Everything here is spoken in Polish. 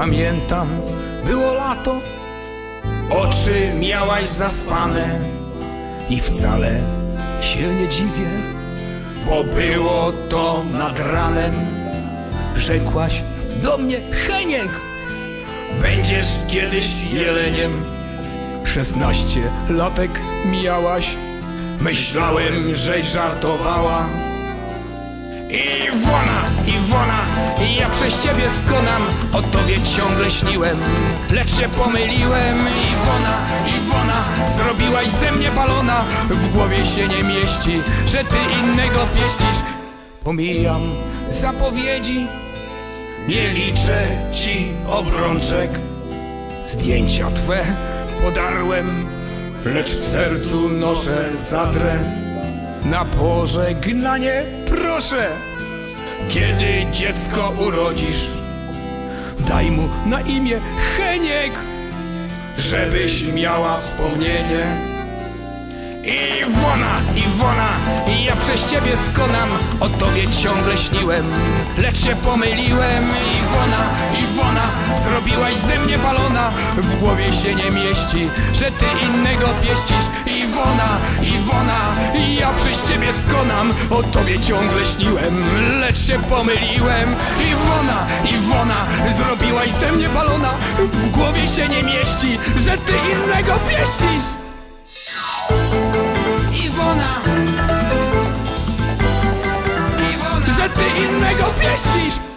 Pamiętam, było lato, oczy miałaś zaspane i wcale się nie dziwię, bo było to nad ranem. Rzekłaś do mnie, Heniek, będziesz kiedyś jeleniem. Szesnaście latek mijałaś, myślałem, żeś żartowała. Iwona, Iwona, ja przez ciebie skonam. O tobie ciągle śniłem, lecz się pomyliłem. Iwona, Iwona, zrobiłaś ze mnie balona. W głowie się nie mieści, że ty innego pieścisz. Pomijam zapowiedzi, nie liczę ci obrączek. Zdjęcia twe podarłem, lecz w sercu noszę zadrę. Na pożegnanie proszę Kiedy dziecko urodzisz Daj mu na imię Heniek Żebyś miała wspomnienie. Iwona, Iwona, ja przez ciebie skonam. O tobie ciągle śniłem, lecz się pomyliłem. Iwona, Iwona, zrobiłaś ze mnie balona. W głowie się nie mieści, że ty innego pieścisz. Iwona, Iwona, ja przez ciebie skonam. O tobie ciągle śniłem, lecz się pomyliłem. Iwona, Iwona, zrobiłaś ze mnie balona. W głowie się nie mieści, że ty innego pieścisz. Iwona Iwona Że ty innego pieścisz